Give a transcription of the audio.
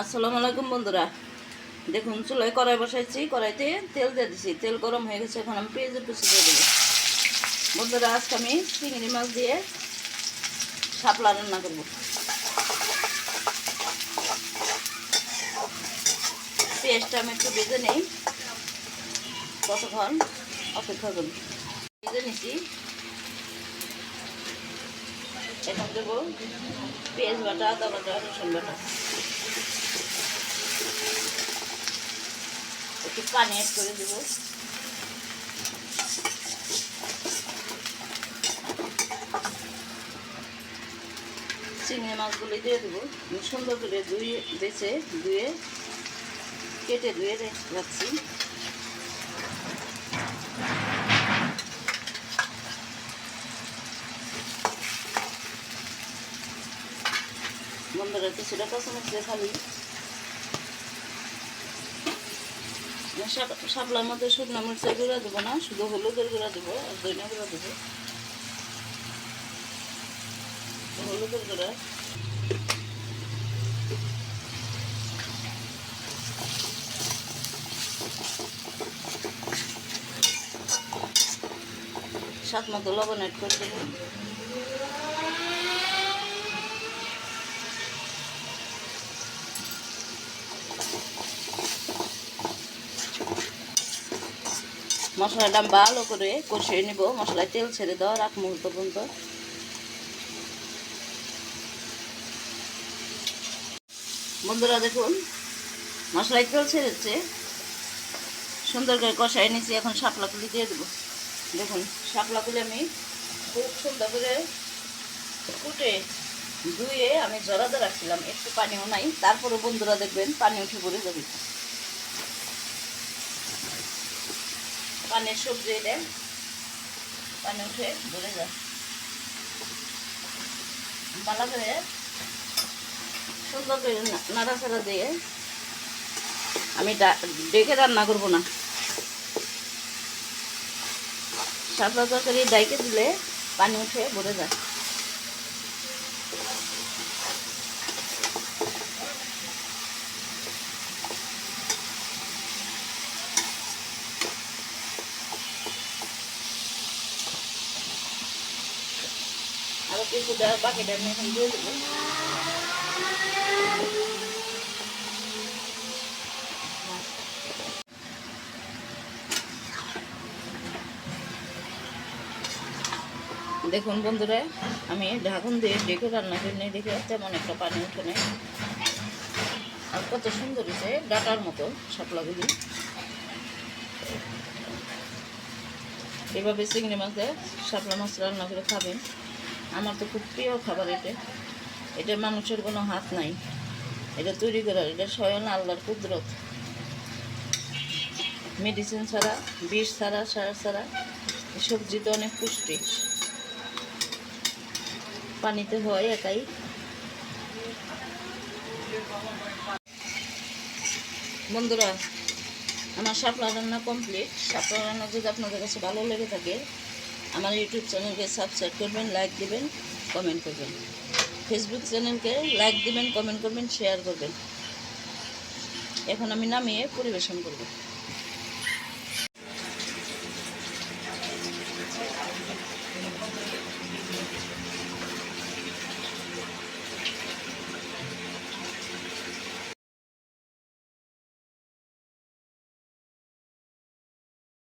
আসসালামু আলাইকুম বন্ধুরা। দেখুন, চুলায় কড়াই বসাইছি, কড়াইতে তেল দিয়ে দিছি। তেল গরম হয়ে গেছে, এখন আমি পেঁয়াজের কুচি দিয়ে দেবো। বন্ধুরা, আজকে আমি চিংড়ি মাছ দিয়ে শাপলা রান্না করব। পেঁয়াজটা আমি একটু বেজে নেই। কতক্ষণ অপেক্ষা করি বেজে নিছি। এখন দেবো পেঁয়াজ বাটা, আদা বাটা, রসুন বাটা। একটু পানি অ্যাড করে দেবো। চিংড়ি মাছগুলি দিয়ে দেবো। সুন্দর করে ধুয়ে, বেছে, ধুয়ে, কেটে ধুয়ে রাখছি। বন্ধুরা, কিছুটা কাঁচামরিচ দিয়ে শাপলার মধ্যে শুকনো মরিচের গুঁড়া দেবো না, শুধু হলুদের গুঁড়া দেবো আর দইনা গুঁড়া দেবো। হলুদের গুঁড়া। সাত মতো লবণ অ্যাড করে দেবো। মশলাটা ভালো করে কষিয়ে নিব। মশলায় তেল ছেড়ে দেওয়ার আগ মুহূর্ত পর্যন্ত। বন্ধুরা দেখুন, মশলায় তেল ছেড়েছে। সুন্দর করে কষাই নিয়েছি, এখন শাপলাগুলি দিয়ে দেবো। দেখুন শাপলাগুলি আমি খুব সুন্দর করে কুটে ধুয়ে আমি জড়াতে রাখছিলাম। একটু পানিও নাই তারপরে বন্ধুরা দেখবেন পানি উঠে পড়ে যাবে। পানের সবজি দেন পানি উঠে ধরে যায় ভালো করে সুন্দর করে নাড়াচাড়া দিয়ে আমি ডেকে রান্না করব না। সাদা তরকারি ডাইকে দিলে পানি উঠে ভরে যায়। আরও কিছুটা বাকিটা আমি এখন দেখুন বন্ধুরা, আমি ঢাকুন দিয়ে ডেকে রান্না করে দেখে তেমন একটা পানি উঠে নেই। আর কত সুন্দর হয়েছে, ডাটার মতো শাপলাগুলি। এভাবে চিংড়ি মাছ শাপলা মাছ রান্না করে খাবেন। আমার তো খুব প্রিয় খাবার এটা। এটা মানুষের কোনো হাত নাই। এটা তৈরি করার, এটা স্বয়ং আল্লাহর কুদরত। মেডিসিন ছাড়া, বিষ ছাড়া, সার ছাড়া, সবজি তো অনেক পুষ্টি। পানিতে হয় একাই। বন্ধুরা, আমার শাপলা রান্না কমপ্লিট শাপলা রান্না যদি আপনাদের কাছে ভালো লেগে থাকে আমার ইউটিউব চ্যানেলকে সাবস্ক্রাইব করবেন লাইক দেবেন কমেন্ট করবেন। ফেসবুক চ্যানেলকে লাইক দিবেন কমেন্ট করবেন শেয়ার করবেন। এখন আমি নামিয়ে পরিবেশন করব।